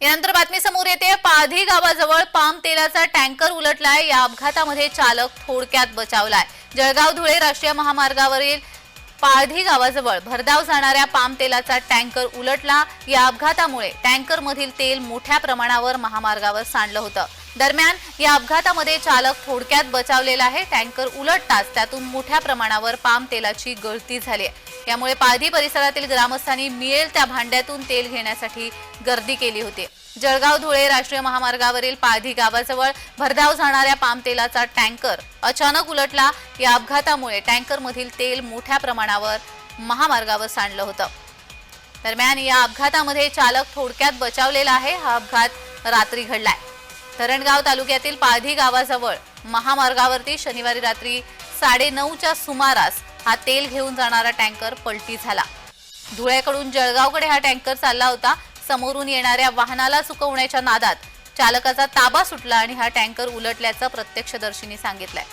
यानंतर बातमी समोर येते. पाधी गावाजवळ पाम तेलाचा टँकर उलटलाय. या अपघातामध्ये चालक थोडक्यात बचावलाय. जळगाव धुळे राष्ट्रीय महामार्गावरील पाळधी गावाजवळ भरधाव जाणाऱ्या पाम तेलाचा टँकर उलटला. या अपघातामुळे टँकरमधील तेल मोठ्या प्रमाणावर महामार्गावर सांडलं होतं. दरम्यान या अपघातामध्ये चालक थोडक्यात बचावलेला आहे. टँकर उलटताच त्यातून मोठ्या प्रमाणावर पाम तेलाची गळती झाली आहे. यामुळे पाळधी परिसरातील ग्रामस्थांनी मिळेल त्या भांड्यातून तेल घेण्यासाठी गर्दी केली होती. जळगाव धुळे राष्ट्रीय महामार्गावरील पाळधी गावाजवळ भरधाव जाणाऱ्या पाम तेलाचा टँकर अचानक उलटला. या अपघातामुळे टँकरमधील तेल मोठ्या प्रमाणावर महामार्गावर सांडलं होतं. दरम्यान या अपघातामध्ये चालक थोडक्यात बचावलेला आहे. हा अपघात रात्री घडलाय. धरणगाव तालुक्यातील पाळधी गावाजवळ महामार्गावरती शनिवारी रात्री साडेनऊच्या सुमारास हा तेल घेऊन जाणारा टँकर पलटी झाला. धुळ्याकडून जळगावकडे हा टँकर चालला होता. समोरून येणाऱ्या वाहनाला चुकवण्याच्या नादात चालकाचा ताबा सुटला आणि हा टँकर उलटल्याचं प्रत्यक्षदर्शींनी सांगितलंय.